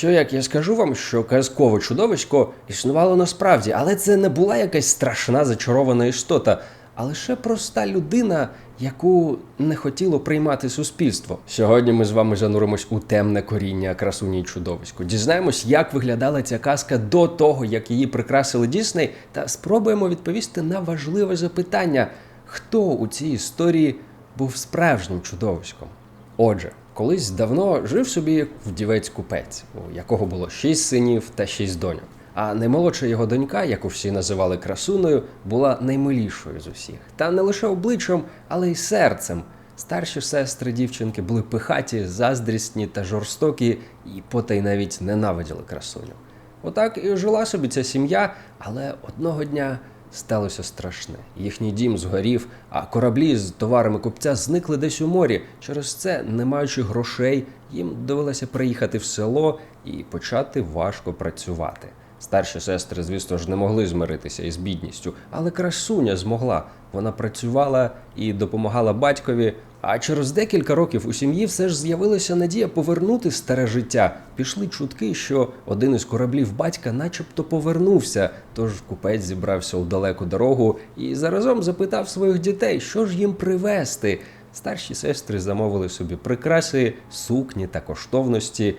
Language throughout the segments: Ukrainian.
Що як я скажу вам, що казкове чудовисько існувало насправді, але це не була якась страшна зачарована істота, а лише проста людина, яку не хотіло приймати суспільство. Сьогодні ми з вами зануримось у темне коріння красуні й чудовисько. Дізнаємось, як виглядала ця казка до того, як її прикрасили Дісней, та спробуємо відповісти на важливе запитання: хто у цій історії був справжнім чудовиськом? Отже, колись давно жив собі вдівець купець, у якого було шість синів та шість доньок. А наймолодша його донька, яку всі називали красуною, була наймилішою з усіх. Та не лише обличчям, але й серцем. Старші сестри дівчинки були пихаті, заздрісні та жорстокі, і потай навіть ненавиділи красуню. Отак і жила собі ця сім'я, але одного дня сталося страшне. Їхній дім згорів, а кораблі з товарами купця зникли десь у морі. Через це, не маючи грошей, їм довелося приїхати в село і почати важко працювати. Старші сестри, звісно ж, не могли змиритися із бідністю, але красуня змогла. Вона працювала і допомагала батькові. А через декілька років у сім'ї все ж з'явилася надія повернути старе життя. Пішли чутки, що один із кораблів батька, начебто, повернувся. Тож купець зібрався у далеку дорогу і заразом запитав своїх дітей, що ж їм привезти. Старші сестри замовили собі прикраси, сукні та коштовності.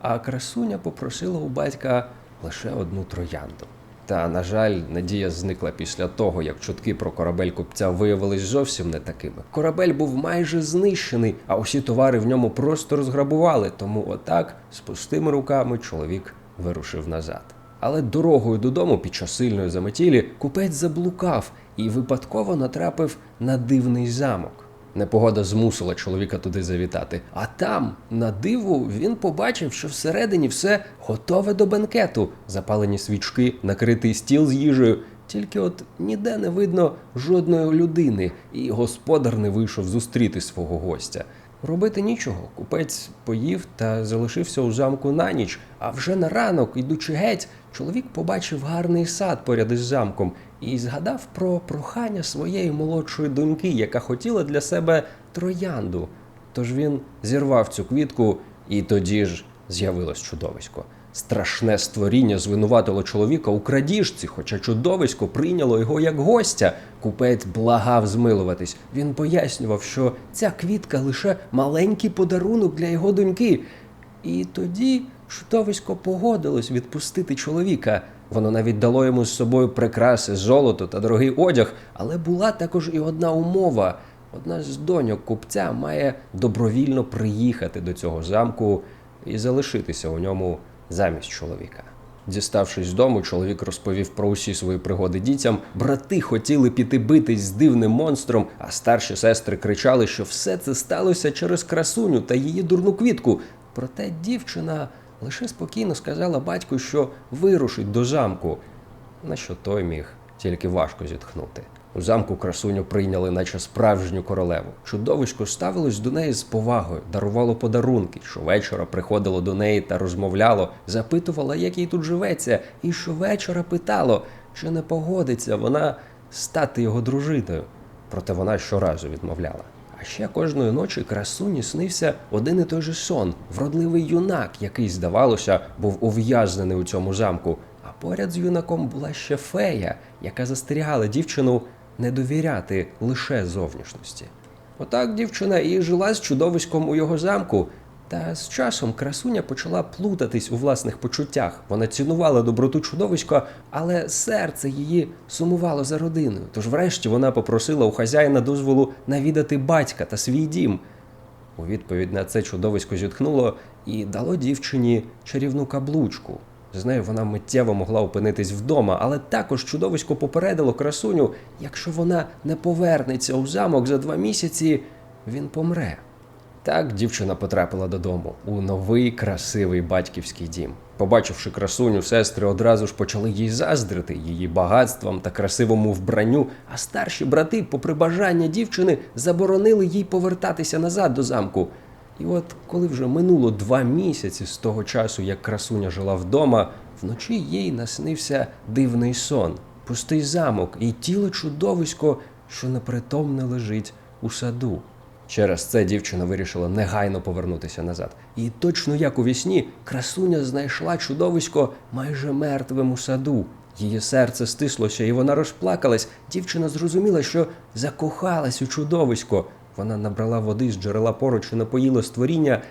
А красуня попросила у батька лише одну троянду. Та, на жаль, надія зникла після того, як чутки про корабель купця виявились зовсім не такими. Корабель був майже знищений, а усі товари в ньому просто розграбували. Тому отак, з пустими руками, чоловік вирушив назад. Але дорогою додому під час сильної заметілі купець заблукав і випадково натрапив на дивний замок. Непогода змусила чоловіка туди завітати. А там, на диву, він побачив, що всередині все готове до бенкету, запалені свічки, накритий стіл з їжею. Тільки от ніде не видно жодної людини, і господар не вийшов зустріти свого гостя. Робити нічого. Купець поїв та залишився у замку на ніч. А вже на ранок, ідучи геть, чоловік побачив гарний сад поряд із замком і згадав про прохання своєї молодшої доньки, яка хотіла для себе троянду. Тож він зірвав цю квітку, і тоді ж з'явилось чудовисько. Страшне створіння звинуватило чоловіка у крадіжці, хоча чудовисько прийняло його як гостя. Купець благав змилуватись. Він пояснював, що ця квітка лише маленький подарунок для його доньки. І тоді чудовисько погодилось відпустити чоловіка. Воно навіть дало йому з собою прикраси, золото та дорогий одяг, але була також і одна умова. Одна з доньок купця має добровільно приїхати до цього замку і залишитися у ньому замість чоловіка. Діставшись з дому, чоловік розповів про усі свої пригоди дітям. Брати хотіли піти битись з дивним монстром, а старші сестри кричали, що все це сталося через красуню та її дурну квітку. Проте дівчина лише спокійно сказала батьку, що вирушить до замку, на що той міг тільки важко зітхнути. У замку красуню прийняли, наче справжню королеву. Чудовисько ставилось до неї з повагою, дарувало подарунки. Щовечора приходило до неї та розмовляло, запитувало, як їй тут живеться, і щовечора питало, чи не погодиться вона стати його дружиною. Проте вона щоразу відмовляла. Ще кожної ночі красуні снився один і той же сон, вродливий юнак, який, здавалося, був ув'язнений у цьому замку. А поряд з юнаком була ще фея, яка застерігала дівчину не довіряти лише зовнішності. Отак дівчина і жила з чудовиськом у його замку. Та з часом красуня почала плутатись у власних почуттях. Вона цінувала доброту чудовиська, але серце її сумувало за родиною. Тож, врешті, вона попросила у хазяїна дозволу навідати батька та свій дім. У відповідь на це чудовисько зітхнуло і дало дівчині чарівну каблучку. З нею вона миттєво могла опинитись вдома, але також чудовисько попередило красуню, якщо вона не повернеться у замок за два місяці, він помре. Так дівчина потрапила додому у новий красивий батьківський дім. Побачивши красуню, сестри одразу ж почали їй заздрити її багатством та красивому вбранню. А старші брати, попри бажання дівчини, заборонили їй повертатися назад до замку. І от коли вже минуло два місяці з того часу, як красуня жила вдома, вночі їй наснився дивний сон, пустий замок і тіло чудовисько, що непритомне лежить у саду. Через це дівчина вирішила негайно повернутися назад. І точно як у вісні, красуня знайшла чудовисько майже мертвим у саду. Її серце стислося, і вона розплакалась. Дівчина зрозуміла, що закохалась у чудовисько. Вона набрала води з джерела поруч і напоїла створіння,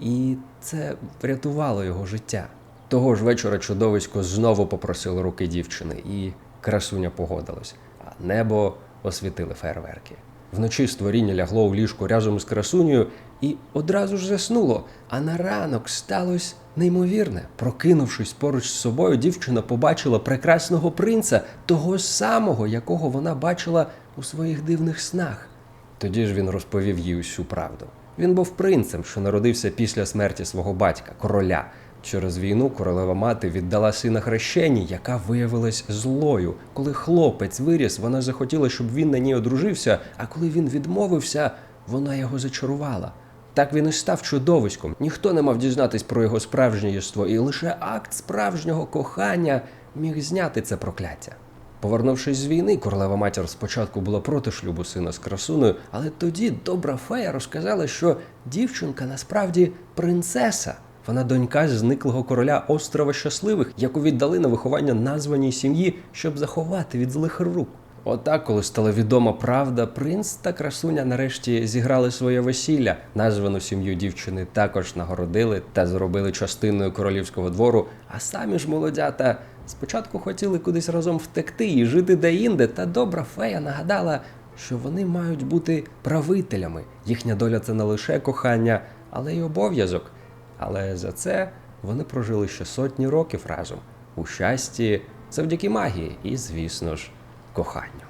і це врятувало його життя. Того ж вечора чудовисько знову попросило руки дівчини, і красуня погодилась, а небо освітили фейерверки. Вночі створіння лягло у ліжку разом з красунею і одразу ж заснуло. А на ранок сталося неймовірне. Прокинувшись поруч з собою, дівчина побачила прекрасного принца, того самого, якого вона бачила у своїх дивних снах. Тоді ж він розповів їй усю правду. Він був принцем, що народився після смерті свого батька, короля. Через війну королева мати віддала сина хрещеній, яка виявилась злою. Коли хлопець виріс, вона захотіла, щоб він на ній одружився, а коли він відмовився, вона його зачарувала. Так він і став чудовиськом. Ніхто не мав дізнатись про його справжнє єство, і лише акт справжнього кохання міг зняти це прокляття. Повернувшись з війни, королева матір спочатку була проти шлюбу сина з красуною, але тоді добра фея розказала, що дівчинка насправді принцеса. Вона донька зниклого короля острова щасливих, яку віддали на виховання названій сім'ї, щоб заховати від злих рук. Отак, коли стала відома правда, принц та красуня нарешті зіграли своє весілля. Названу сім'ю дівчини також нагородили та зробили частиною королівського двору. А самі ж молодята спочатку хотіли кудись разом втекти і жити де-інде, та добра фея нагадала, що вони мають бути правителями. Їхня доля це не лише кохання, але й обов'язок. Але за це вони прожили ще сотні років разом у щасті завдяки магії і, звісно ж, коханню.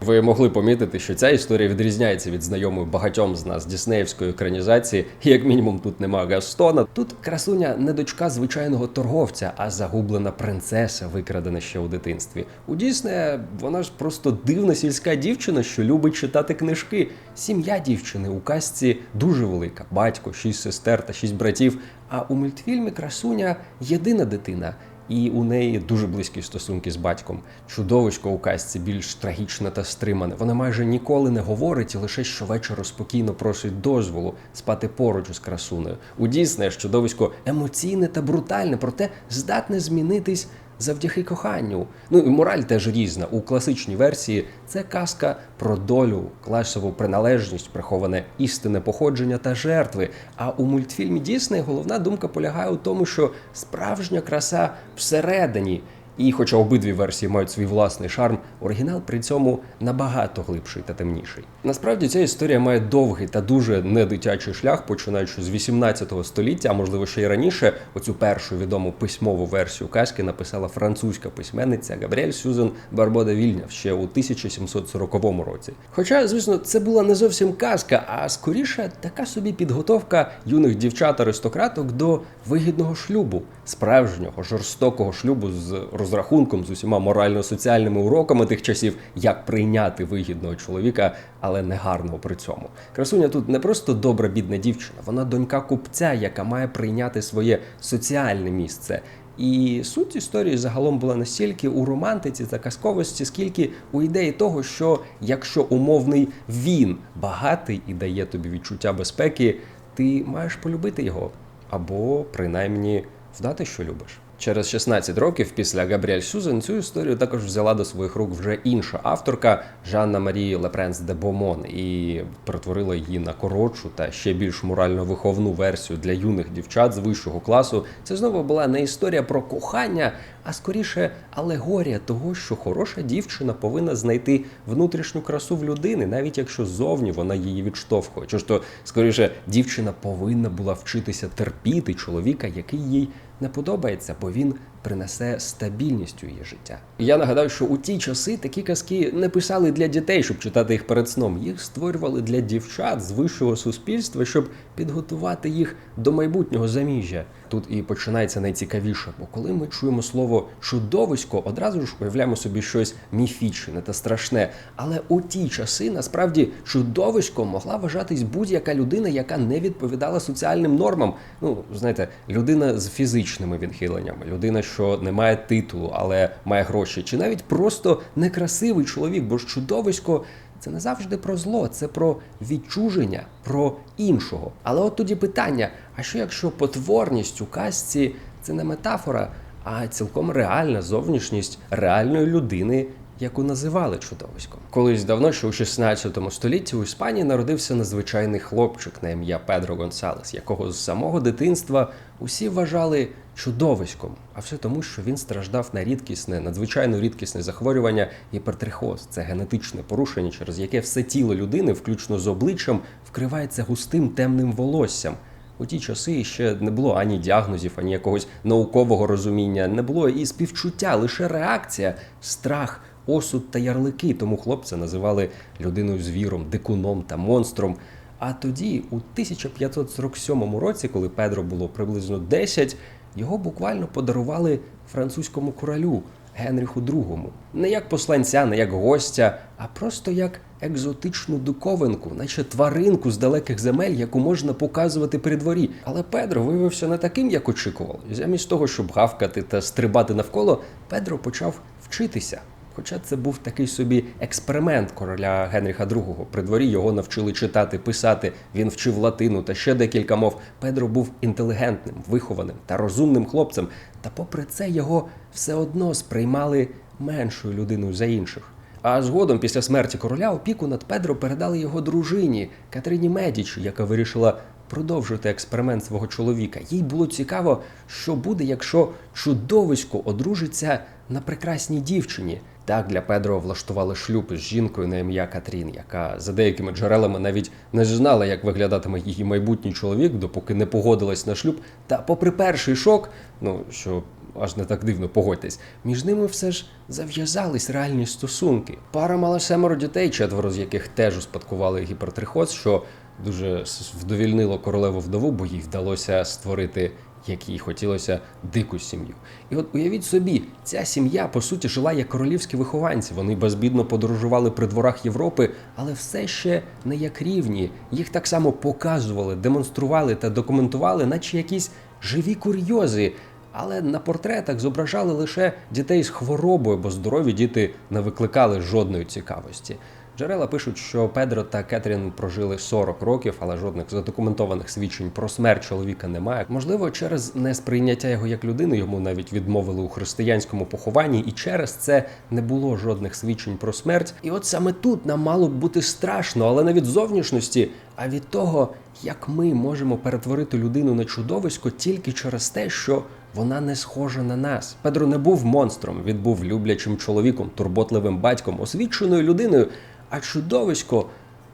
Ви могли помітити, що ця історія відрізняється від знайомої багатьом з нас діснеївської екранізації. Як мінімум тут нема Гастона. Тут красуня не дочка звичайного торговця, а загублена принцеса, викрадена ще у дитинстві. У Діснея вона ж просто дивна сільська дівчина, що любить читати книжки. Сім'я дівчини у казці дуже велика: батько, шість сестер та шість братів. А у мультфільмі красуня єдина дитина. І у неї дуже близькі стосунки з батьком. Чудовисько у казці більш трагічне та стримане. Вона майже ніколи не говорить і лише щовечора спокійно просить дозволу спати поруч із красунею. У Діснея чудовисько емоційне та брутальне, проте здатне змінитись завдяки коханню. Ну і мораль теж різна. У класичній версії це казка про долю, класову приналежність, приховане істинне походження та жертви. А у мультфільмі Дісней головна думка полягає у тому, що справжня краса всередині. І, хоча обидві версії мають свій власний шарм, оригінал при цьому набагато глибший та темніший. Насправді ця історія має довгий та дуже недитячий шлях, починаючи з 18 століття, а можливо ще й раніше. Оцю першу відому письмову версію казки написала французька письменниця Габріель Сюзен Барбода Вільняв ще у 1740 році. Хоча, звісно, це була не зовсім казка, а скоріше така собі підготовка юних дівчат-аристократок до вигідного шлюбу, справжнього жорстокого шлюбу з розрахунком з усіма морально-соціальними уроками тих часів, як прийняти вигідного чоловіка, але не гарного при цьому. Красуня тут не просто добра бідна дівчина, вона донька купця, яка має прийняти своє соціальне місце. І суть історії загалом була настільки у романтиці та казковості, скільки у ідеї того, що якщо умовний він багатий і дає тобі відчуття безпеки, ти маєш полюбити його або принаймні вдати, що любиш. Через 16 років після Габріель Сюзен цю історію також взяла до своїх рук вже інша авторка Жанна Марії Лепренс де Бомон і перетворила її на коротшу та ще більш морально виховну версію для юних дівчат з вищого класу. Це знову була не історія про кохання, а скоріше алегорія того, що хороша дівчина повинна знайти внутрішню красу в людини, навіть якщо зовні вона її відштовхує. Чи ж то скоріше дівчина повинна була вчитися терпіти чоловіка, який їй не подобається, бо він принесе стабільність у її життя. Я нагадаю, що у ті часи такі казки не писали для дітей, щоб читати їх перед сном. Їх створювали для дівчат з вищого суспільства, щоб підготувати їх до майбутнього заміжжя. Тут і починається найцікавіше, бо коли ми чуємо слово чудовисько, одразу ж уявляємо собі щось міфічне та страшне. Але у ті часи насправді чудовисько могла вважатись будь-яка людина, яка не відповідала соціальним нормам. Ну, знаєте, людина з фізичними відхиленнями, людина, що не має титулу, але має гроші, чи навіть просто некрасивий чоловік, бо ж чудовисько. це не завжди про зло, це про відчуження, про іншого. Але от тоді питання: а що якщо потворність у казці це не метафора, а цілком реальна зовнішність реальної людини, яку називали чудовиськом. Колись давно, ще у 16 столітті, у Іспанії народився незвичайний хлопчик на ім'я Педро Гонсалес, якого з самого дитинства усі вважали чудовиськом, а все тому, що він страждав на рідкісне, надзвичайно рідкісне захворювання гіпертрихоз. Це генетичне порушення, через яке все тіло людини, включно з обличчям, вкривається густим темним волоссям. У ті часи ще не було ані діагнозів, ані якогось наукового розуміння, не було і співчуття, лише реакція, страх, осуд та ярлики. Тому хлопця називали людиною звіром, дикуном та монстром. А тоді, у 1547 році, коли Педро було приблизно 10, його буквально подарували французькому королю Генріху II. Не як посланця, не як гостя, а просто як екзотичну диковинку, наче тваринку з далеких земель, яку можна показувати при дворі. Але Педро виявився не таким, як очікував. Замість того, щоб гавкати та стрибати навколо, Педро почав вчитися. Хоча це був такий собі експеримент короля Генріха II. При дворі його навчили читати, писати. Він вчив латину та ще декілька мов. Педро був інтелігентним, вихованим та розумним хлопцем. Та попри це його все одно сприймали меншою людиною за інших. А згодом, після смерті короля, опіку над Педро передали його дружині Катерині Медічі, яка вирішила продовжити експеримент свого чоловіка. Їй було цікаво, що буде, якщо чудовисько одружиться на прекрасній дівчині. Так для Педро влаштували шлюб з жінкою на ім'я Катрін, яка за деякими джерелами навіть не знала, як виглядатиме її майбутній чоловік, допоки не погодилась на шлюб. Та, попри перший шок, ну що аж не так дивно погодьтесь, між ними все ж зав'язались реальні стосунки. Пара мала семеро дітей, четверо з яких теж успадкували гіпертрихоз, що дуже вдовільнило королеву вдову, бо їй вдалося створити як їй хотілося дику сім'ю. І от уявіть собі, ця сім'я по суті жила як королівські вихованці. Вони безбідно подорожували при дворах Європи, але все ще не як рівні. Їх так само показували, демонстрували та документували, наче якісь живі курйози. Але на портретах зображали лише дітей з хворобою, бо здорові діти не викликали жодної цікавості. Джерела пишуть, що Педро та Кетрін прожили 40 років, але жодних задокументованих свідчень про смерть чоловіка немає. Можливо, через несприйняття його як людини йому навіть відмовили у християнському похованні, і через це не було жодних свідчень про смерть. І от саме тут нам мало б бути страшно, але не від зовнішності, а від того, як ми можемо перетворити людину на чудовисько тільки через те, що вона не схожа на нас. Педро не був монстром, він був люблячим чоловіком, турботливим батьком, освіченою людиною. А чудовисько,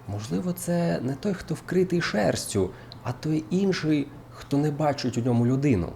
можливо, це не той, хто вкритий шерстю, а той інший, хто не бачить у ньому людину.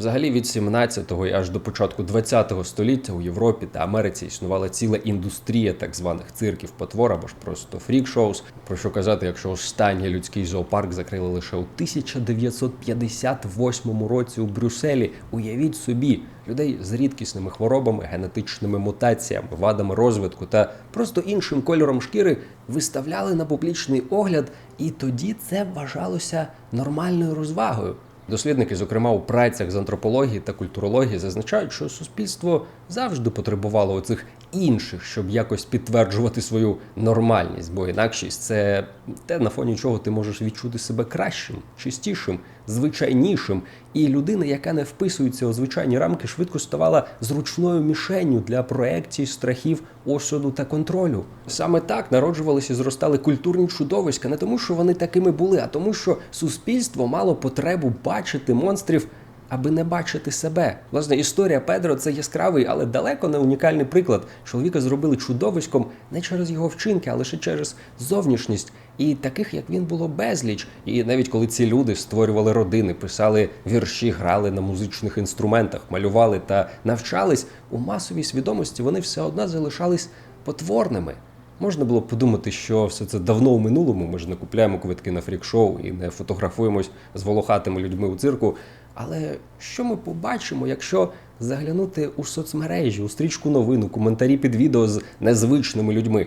Взагалі від 17-го і аж до початку 20-го століття у Європі та Америці існувала ціла індустрія так званих цирків потвор або ж просто фрік-шоус. Про що казати, якщо останній людський зоопарк закрили лише у 1958 році у Брюсселі. Уявіть собі, людей з рідкісними хворобами, генетичними мутаціями, вадами розвитку та просто іншим кольором шкіри виставляли на публічний огляд, і тоді це вважалося нормальною розвагою. Дослідники, зокрема у працях з антропології та культурології, зазначають, що суспільство завжди потребувало оцих інших, щоб якось підтверджувати свою нормальність, бо інакшість це те, на фоні чого ти можеш відчути себе кращим, чистішим, звичайнішим. І людина, яка не вписується у звичайні рамки, швидко ставала зручною мішенню для проекцій, страхів, осуду та контролю. Саме так народжувалися і зростали культурні чудовиська, не тому, що вони такими були, а тому, що суспільство мало потребу бачити монстрів аби не бачити себе. Власне, історія Педро це яскравий, але далеко не унікальний приклад. Чоловіка зробили чудовиськом не через його вчинки, а лише через зовнішність. І таких, як він, було безліч. І навіть коли ці люди створювали родини, писали вірші, грали на музичних інструментах, малювали та навчались у масовій свідомості, вони все одно залишались потворними. Можна було подумати, що все це давно у минулому. Ми ж не купляємо квитки на фрік-шоу і не фотографуємось з волохатими людьми у цирку. Але що ми побачимо, якщо заглянути у соцмережі, у стрічку новин, у коментарі під відео з незвичними людьми?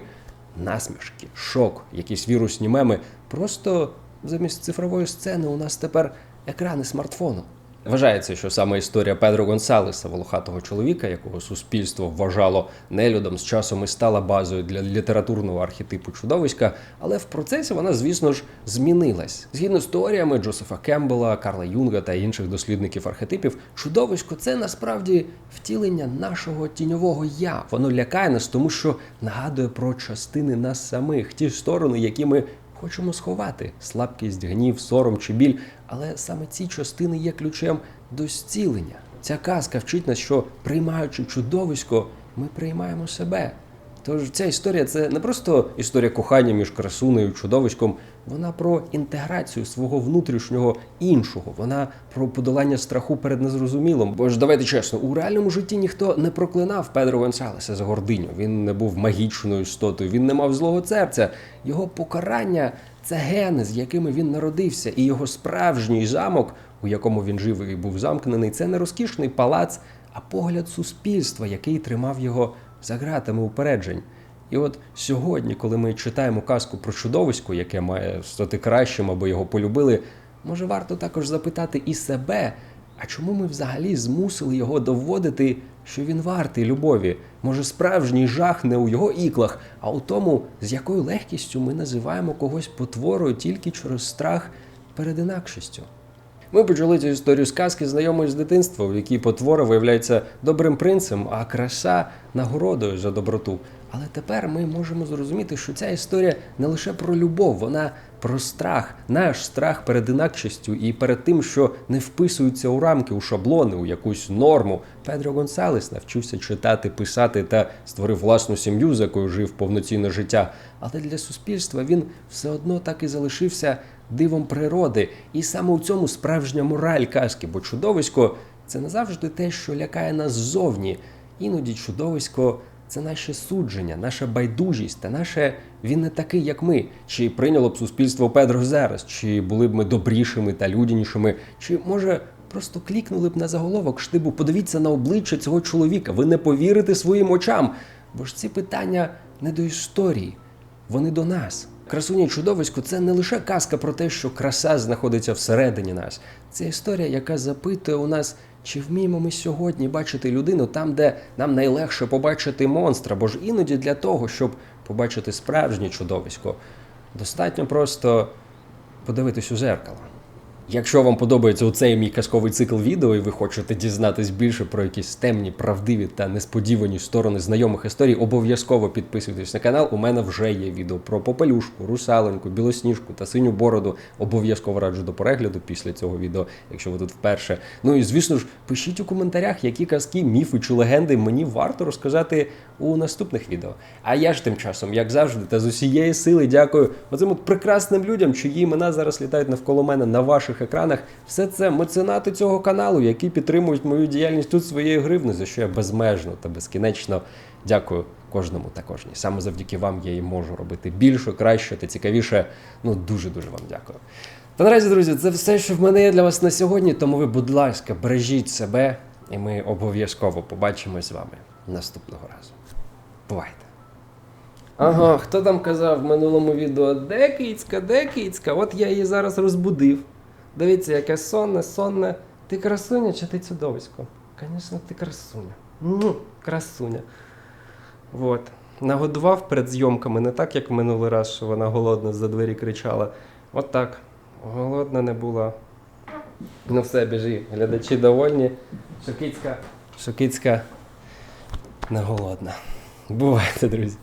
Насмішки, шок, якісь вірусні меми. Просто замість цифрової сцени у нас тепер екрани смартфону. Вважається, що саме історія Педро Гонсалеса, волохатого чоловіка, якого суспільство вважало нелюдом, з часом і стала базою для літературного архетипу чудовиська, але в процесі вона, звісно ж, змінилась. Згідно з теоріями Джозефа Кембела, Карла Юнга та інших дослідників архетипів, чудовисько це насправді втілення нашого тіньового я. Воно лякає нас, тому що нагадує про частини нас самих, ті сторони, які ми хочемо сховати слабкість, гнів, сором чи біль, але саме ці частини є ключем до зцілення. Ця казка вчить нас, що приймаючи чудовисько, ми приймаємо себе. Тож ця історія це не просто історія кохання між красунею і чудовиськом, вона про інтеграцію свого внутрішнього іншого, вона про подолання страху перед незрозумілим. Бо ж давайте чесно, у реальному житті ніхто не проклинав Педро Гонсалеса за гординю. Він не був магічною істотою, він не мав злого серця. Його покарання це гени, з якими він народився, і його справжній замок, у якому він жив і був замкнений, це не розкішний палац, а погляд суспільства, який тримав його за ґратами упереджень. І от сьогодні, коли ми читаємо казку про чудовисько, яке має стати кращим або його полюбили, може варто також запитати і себе, а чому ми взагалі змусили його доводити, що він вартий любові? Може, справжній жах не у його іклах, а у тому, з якою легкістю ми називаємо когось потворою тільки через страх перед інакшістю. Ми почали цю історію з казки знайомої з дитинства, в якій потвора виявляється добрим принцем, а краса нагородою за доброту. Але тепер ми можемо зрозуміти, що ця історія не лише про любов, вона про страх, наш страх перед інакшістю і перед тим, що не вписуються у рамки, у шаблони, у якусь норму. Педро Гонсалес навчився читати, писати та створив власну сім'ю, з якою жив повноцінне життя. Але для суспільства він все одно так і залишився дивом природи. І саме у цьому справжня мораль казки, бо чудовисько це не завжди те, що лякає нас ззовні. Іноді чудовисько це наше судження, наша байдужість та наше він не такий, як ми. Чи прийняло б суспільство Педро зараз, чи були б ми добрішими та людянішими, чи може. Просто клікнули б на заголовок штибу, подивіться на обличчя цього чоловіка, ви не повірите своїм очам. Бо ж ці питання не до історії, вони до нас. Красуня і чудовисько це не лише казка про те, що краса знаходиться всередині нас. Це історія, яка запитує у нас, чи вміємо ми сьогодні бачити людину там, де нам найлегше побачити монстра, бо ж іноді для того, щоб побачити справжнє чудовисько, достатньо просто подивитись у зеркало. Якщо вам подобається оцей мій казковий цикл відео, і ви хочете дізнатись більше про якісь темні, правдиві та несподівані сторони знайомих історій, обов'язково підписуйтесь на канал. У мене вже є відео про попелюшку, русаленьку, білосніжку та синю бороду. Обов'язково раджу до перегляду після цього відео, якщо ви тут вперше. Ну і звісно ж, пишіть у коментарях, які казки, міфи чи легенди мені варто розказати у наступних відео. А я ж тим часом, як завжди, та з усієї сили дякую оцим от прекрасним людям, чиї імена зараз літають навколо мене на ваших екранах. Все це меценати цього каналу, які підтримують мою діяльність тут своєю гривнею, за що я безмежно та безкінечно дякую кожному та кожній. Саме завдяки вам я і можу робити більше, краще та цікавіше. Ну дуже дуже вам дякую. Та наразі, друзі, це все, що в мене є для вас на сьогодні. Тому ви, будь ласка, бережіть себе, і ми обов'язково побачимось з вами наступного разу. Бувайте! Ага, хто там казав в минулому відео, де кицька? От я її зараз розбудив. Дивіться, яке сонне, сонне. Ти красуня чи ти чудовисько? Звісно, ти красуня. Ну, красуня. Вот. Нагодував перед зйомками, не так, як минулий раз, що вона голодна за двері кричала. От так. Голодна не була. Ну все, біжи. Глядачі довольні. Що кицька, що кицька не голодна. Бувайте, друзі.